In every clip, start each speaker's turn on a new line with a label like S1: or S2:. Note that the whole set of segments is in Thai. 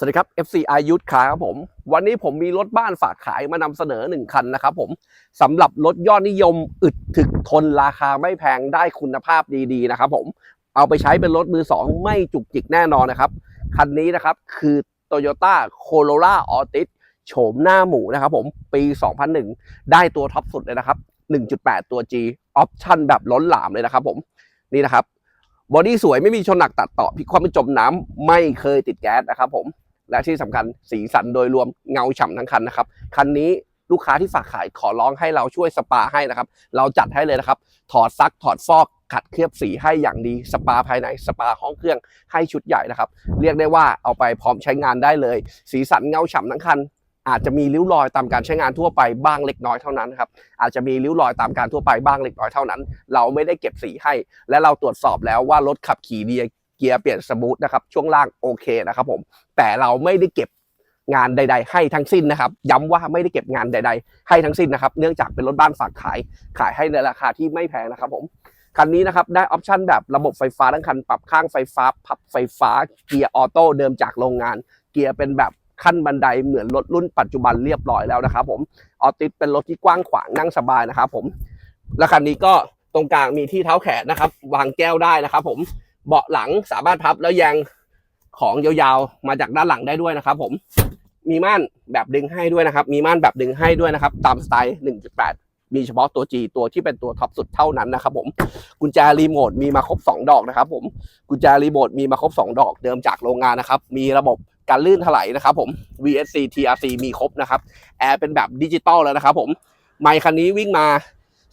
S1: สวัสดีครับ FCI ยุทธคาครับผม วันนี้ผมมีรถบ้านฝากขายมานำเสนอ 1 คันนะครับผมสำหรับรถยอดนิยมอึดถึกทนราคาไม่แพงได้คุณภาพดีๆนะครับผมเอาไปใช้เป็นรถมือ 2 ไม่จุกจิกแน่นอนนะครับ คันนี้นะครับคือ Toyota Corolla Altis โฉมหน้าหมูนะครับผมปี 2001 ได้ตัวท็อปสุดเลยนะครับ 1.8 ตัว G ออปชั่นแบบล้นหลามเลยนะครับผมนี่นะครับบอดี้สวยไม่มีชนหนักตัดต่อพิกความไม่จมน้ำไม่เคยติดแก๊สนะครับผม และที่สำคัญสีสันโดยรวมเงาฉ่ำทั้งคันนะครับ คันนี้ลูกค้าที่ฝากขายขอร้องให้เราช่วยสปาให้นะครับ เราจัดให้เลยนะครับ ถอดซักถอดฟอกขัดเคลือบสีให้อย่างดีสปาภายในสปาห้องเครื่องให้ชุดใหญ่นะครับ เรียกได้ว่าเอาไปพร้อมใช้งานได้เลย สีสันเงาฉ่ำทั้งคันอาจจะมีริ้วรอยตามการใช้งานทั่วไปบ้างเล็กน้อยเท่านั้นครับอาจจะมีริ้วรอยตามการทั่วไปบ้างเล็กน้อยเท่านั้น เราไม่ได้เก็บสีให้ และเราตรวจสอบแล้วว่ารถขับขี่ดี เกียร์เปลี่ยนสมูทนะครับช่วงล่างโอเคนะครับผมแต่เราไม่ได้เก็บงานใด ๆ ให้ทั้งสิ้นนะครับ ย้ำว่าไม่ได้เก็บงานใด ๆ ให้ทั้งสิ้นนะครับ เนื่องจากเป็นรถบ้านฝากขายขายให้ในราคาที่ไม่แพงนะครับผมคันนี้นะครับได้ออปชันแบบระบบไฟฟ้าทั้งคันปรับข้างไฟฟ้า พับไฟฟ้าเกียร์ออโต้เดิมจากโรงงาน เกียร์เป็นแบบขั้นบันไดเหมือนรถรุ่นปัจจุบันเรียบร้อยแล้วนะครับผมออติสเป็นรถที่กว้างขวางนั่งสบายนะครับผมและคันนี้ก็ตรงกลางมีที่เท้าแขนนะครับ วางแก้วได้นะครับผม เบาะหลังสามารถพับแล้วแยงของยาวๆมาจากด้านหลังได้ด้วยนะครับ ผม มีม่านแบบดึงให้ด้วยนะครับ มีม่านแบบดึงให้ด้วยนะครับ ตามสไตล์ 1.8 มีเฉพาะตัว G ตัวที่เป็นตัวท็อปสุดเท่านั้นนะครับ ผม กุญแจรีโมทมีมาครบ 2 ดอกนะครับ ผม กุญแจรีโมทมีมาครบ 2 ดอกเดิมจากโรงงานนะครับ มีระบบการลื่นถลายนะครับ ผม VSC TRC มีครบนะครับ แอร์เป็นแบบดิจิตอลแล้วนะครับ ผม ไมค์คันนี้วิ่งมา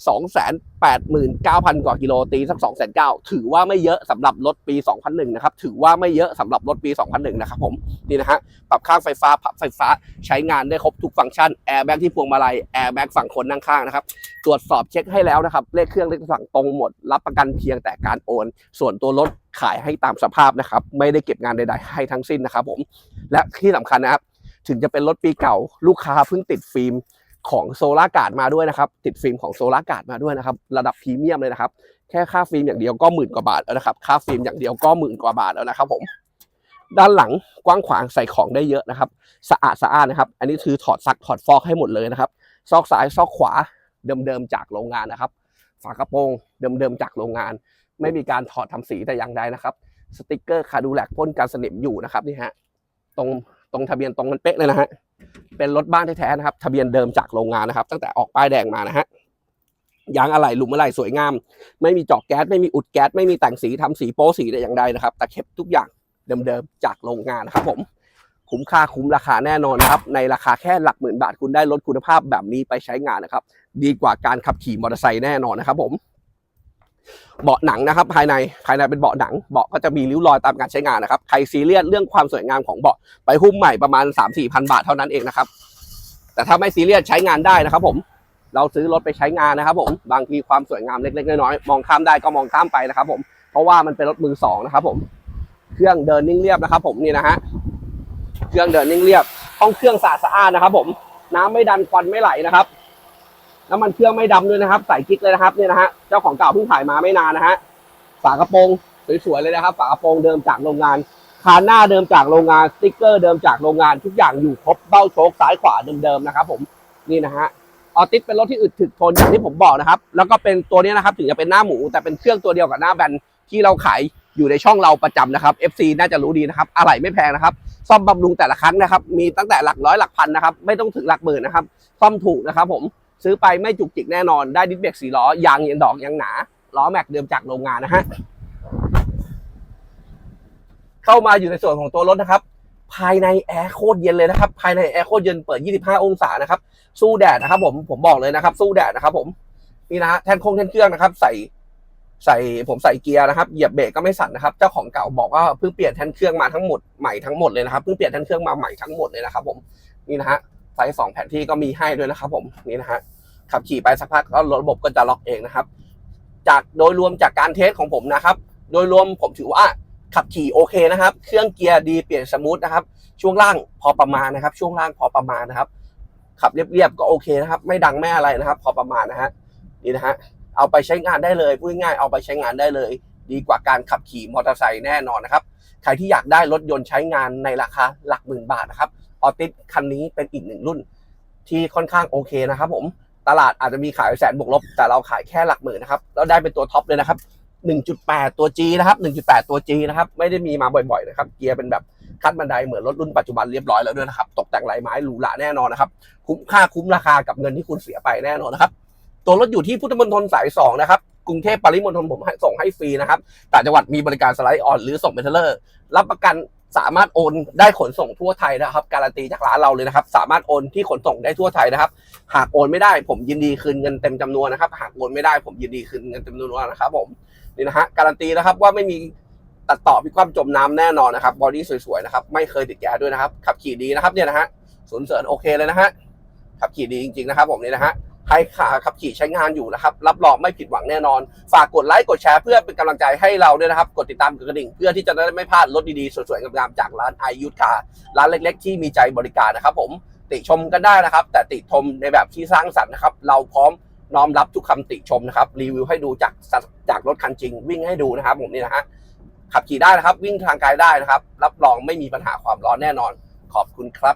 S1: 289,000 กว่ากิโลตีสัก 209,000 ถือว่าไม่เยอะสำหรับรถปี 2001 นะครับ ถือว่าไม่เยอะสำหรับรถปี 2001 นะครับผม นี่นะฮะ ปรับข้างไฟฟ้าพับไฟฟ้าใช้งานได้ครบทุกฟังก์ชัน แอร์แบ็กที่พวงมาลัย แอร์แบ็กฝั่งคนนั่งข้างนะครับ ตรวจสอบเช็คให้แล้วนะครับ เลขเครื่องเลขสั่งตรงหมด รับประกันเพียงแต่การโอน ส่วนตัวรถขายให้ตามสภาพนะครับ ไม่ได้เก็บงานใดๆ ให้ทั้งสิ้นนะครับผม และที่สำคัญนะครับ ถึงจะเป็นรถปีเก่า ลูกค้าเพิ่งติดฟิล์ม ของโซลาร์การ์ดมาด้วยนะครับ ติดฟิล์มของโซลาร์การ์ดมาด้วยนะครับ ระดับพรีเมียมเลยนะครับ แค่ค่าฟิล์มอย่างเดียวก็หมื่นกว่าบาทแล้วนะครับ ค่าฟิล์มอย่างเดียวก็หมื่นกว่าบาทแล้วนะครับ ผม ด้านหลังกว้างขวางใส่ของได้เยอะนะครับ สะอาดสะอาดนะครับ อันนี้คือถอดซักถอดฟอกให้หมดเลยนะครับ ซอกซ้ายซอกขวาเดิมๆจากโรงงานนะครับ ฝากระโปรงเดิมๆจากโรงงาน ไม่มีการถอดทำสีแต่อย่างใดนะครับ สติกเกอร์คาดูแลกพ่นการสนิมอยู่นะครับนี่ฮะ ตรงตรงทะเบียนตรงมันเป๊ะเลยนะฮะ เป็นรถบ้านแท้ๆนะครับ ทะเบียนเดิมจากโรงงานนะครับ ตั้งแต่ออกป้ายแดงมานะฮะยางอะไหล่หลุมอะไหล่สวยงาม ไม่มีจอกแก๊สไม่มีอุดแก๊สไม่มีแต่งสีทำสีโป๊สีแต่อย่างใดนะครับตะเข็บทุกอย่างเดิมๆจากโรงงานนะครับผมคุ้มค่าคุ้มราคาแน่นอนนะครับ ในราคาแค่หลักหมื่นบาทคุณได้รถคุณภาพแบบนี้ไปใช้งานนะครับ ดีกว่าการขับขี่มอเตอร์ไซค์แน่นอนนะครับผม เบาะหนังนะครับ ภายในภายในเป็นเบาะหนังเบาะก็จะมีริ้วรอยตามการใช้งานนะครับใครซีเรียสเรื่องความสวยงามของเบาะไปหุ้มใหม่ประมาณ 3 4พันบาทเท่านั้นเองนะครับ แต่ถ้าไม่ซีเรียสใช้งานได้นะครับ ผมเราซื้อรถไปใช้งานนะครับ ผมบางทีความสวยงามเล็กๆน้อยๆมองข้ามได้ก็มองข้ามไปนะครับ ผมเพราะว่ามันเป็นรถมือสองนะครับ ผมเครื่องเดินนิ่งเรียบนะครับ ผมนี่นะฮะเครื่องเดินนิ่งเรียบห้องเครื่องสะอาดสะอาดนะครับ ผมน้ำไม่ดันควันไม่ไหลนะครับ น้ำมันเครื่องไม่ดำด้วยนะครับ ใส่กิ๊กเลยนะครับเนี่ยนะฮะเจ้าของเก่าเพิ่งถ่ายมาไม่นานนะฮะฝากระโปรงสวยๆเลยนะครับ ฝากระโปรงเดิมจากโรงงานคานหน้าเดิมจากโรงงานสติ๊กเกอร์เดิมจากโรงงานทุกอย่างอยู่ครบเบ้าโชคซ้ายขวาเดิมๆนะครับ ผมนี่นะฮะออติสเป็นรถที่อึดถึกทนอย่างที่ผมบอกนะครับ แล้วก็เป็นตัวนี้นะครับถึงจะเป็นหน้าหมู แต่เป็นเครื่องตัวเดียวกับหน้าแบนที่เราขายอยู่ในช่องเราประจำนะครับ FC น่าจะรู้ดีนะครับอะไหล่ไม่แพงนะครับ ซ่อมบำรุงแต่ละครั้งนะครับ มีตั้งแต่หลักร้อยหลักพันนะครับ ไม่ต้องถึงหลักหมื่นนะครับ ซ่อมถูกนะครับผม ซื้อไปไม่จุกจิกแน่นอนได้ดิสเบรกสีล้อยางยังดอกยังหนา ล้อแม็กเดิมจากโรงงานนะฮะเข้ามาอยู่ในส่วนของตัวรถนะครับ ภายในแอร์โคตรเย็นเลยนะครับ ภายในแอร์โคตรเย็นเปิด 25 องศานะครับ สู้แดดนะครับ ผมผมบอกเลยนะครับ สู้แดดนะครับ ผมนี่นะฮะแทนคงแทนเครื่องนะครับ ใส่ใส่ผมใส่เกียร์นะครับเหยียบเบรกก็ไม่สั่นนะครับ เจ้าของเก่าบอกว่าเพิ่งเปลี่ยนแทนเครื่องมาทั้งหมดใหม่ทั้งหมดเลยนะครับเพิ่งเปลี่ยนแทนเครื่องมาใหม่ทั้งหมดเลยนะครับ ผมนี่นะฮะ ไฟสองแผนที่ก็มีให้ด้วยนะครับ ผมนี่นะฮะขับขี่ไปสักพักก็ระบบก็จะล็อกเองนะครับ จากโดยรวมจากการเทสของผมนะครับ โดยรวมผมถือว่าขับขี่โอเคนะครับ เครื่องเกียร์ดีเปลี่ยนสมูทนะครับ ช่วงล่างพอประมาณนะครับ ช่วงล่างพอประมาณนะครับ ขับเรียบๆก็โอเคนะครับ ไม่ดังไม่อะไรนะครับ พอประมาณนะฮะนี่นะฮะเอาไปใช้งานได้เลยพูดง่ายๆเอาไปใช้งานได้เลย ดีกว่าการขับขี่มอเตอร์ไซค์แน่นอนนะครับ ใครที่อยากได้รถยนต์ใช้งานในราคาหลักหมื่นบาทนะครับ ออติสคันนี้เป็นอีกหนึ่งรุ่น ที่ค่อนข้างโอเคนะครับผมตลาดอาจจะมีขายแสนบวกลบ แต่เราขายแค่หลักหมื่นนะครับแล้วได้เป็นตัวท็อปเลยนะครับ 1.8 ตัว G นะครับ 1.8 ตัว G นะครับ ไม่ได้มีมาบ่อยๆนะครับ เกียร์เป็นแบบคัดบันไดเหมือนรถรุ่นปัจจุบันเรียบร้อยแล้วด้วยนะครับ ตกแต่งลายไม้หรูหราแน่นอนนะครับ คุ้มค่าคุ้มราคากับเงินที่คุณเสียไปแน่นอนนะครับ ตัวรถอยู่ที่พุทธมณฑลสาย2นะครับ กรุงเทพปริมณฑลผมส่งให้ฟรีนะครับ แต่จังหวัดมีบริการสไลด์ออนหรือส่งเมทัลเลอร์ รับประกัน สามารถโอนได้ขนส่งทั่วไทยนะครับ การันตีจากร้านเราเลยนะครับ สามารถโอนที่ขนส่งได้ทั่วไทยนะครับ หากโอนไม่ได้ผมยินดีคืนเงินเต็มจำนวนนะครับ หากโอนไม่ได้ผมยินดีคืนเงินเต็มจำนวนนะครับ ผมนี่นะฮะการันตีนะครับว่าไม่มีตัดต่อพิความจมน้ำแน่นอนนะครับบอดี้สวยๆนะครับไม่เคยติดแก๊สด้วยนะครับขับขี่ดีนะครับเนี่ยนะฮะศูนเสริญโอเคเลยนะฮะขับขี่ดีจริงๆนะครับ ผมนี่นะฮะ ใครขาขับขี่ใช้งานอยู่นะครับ รับรองไม่ผิดหวังแน่นอน ฝากกดไลค์กดแชร์เพื่อเป็นกำลังใจให้เราด้วยนะครับ กดติดตามกดกระดิ่ง เพื่อที่จะได้ไม่พลาดรถดีๆ สวยๆงามๆจากร้านไอยุทธาร้านเล็ก ๆ ที่มีใจบริการนะครับ ผมติชมกันได้นะครับ แต่ติชมในแบบที่สร้างสรรค์นะครับ เราพร้อมน้อมรับทุกคำติชมนะครับ รีวิวให้ดูจากจากรถคันจริง วิ่งให้ดูนะครับ ผมนี่นะฮะขับขี่ได้นะครับ วิ่งทางไกลได้นะครับ รับรองไม่มีปัญหาความร้อนแน่นอน ขอบคุณครับ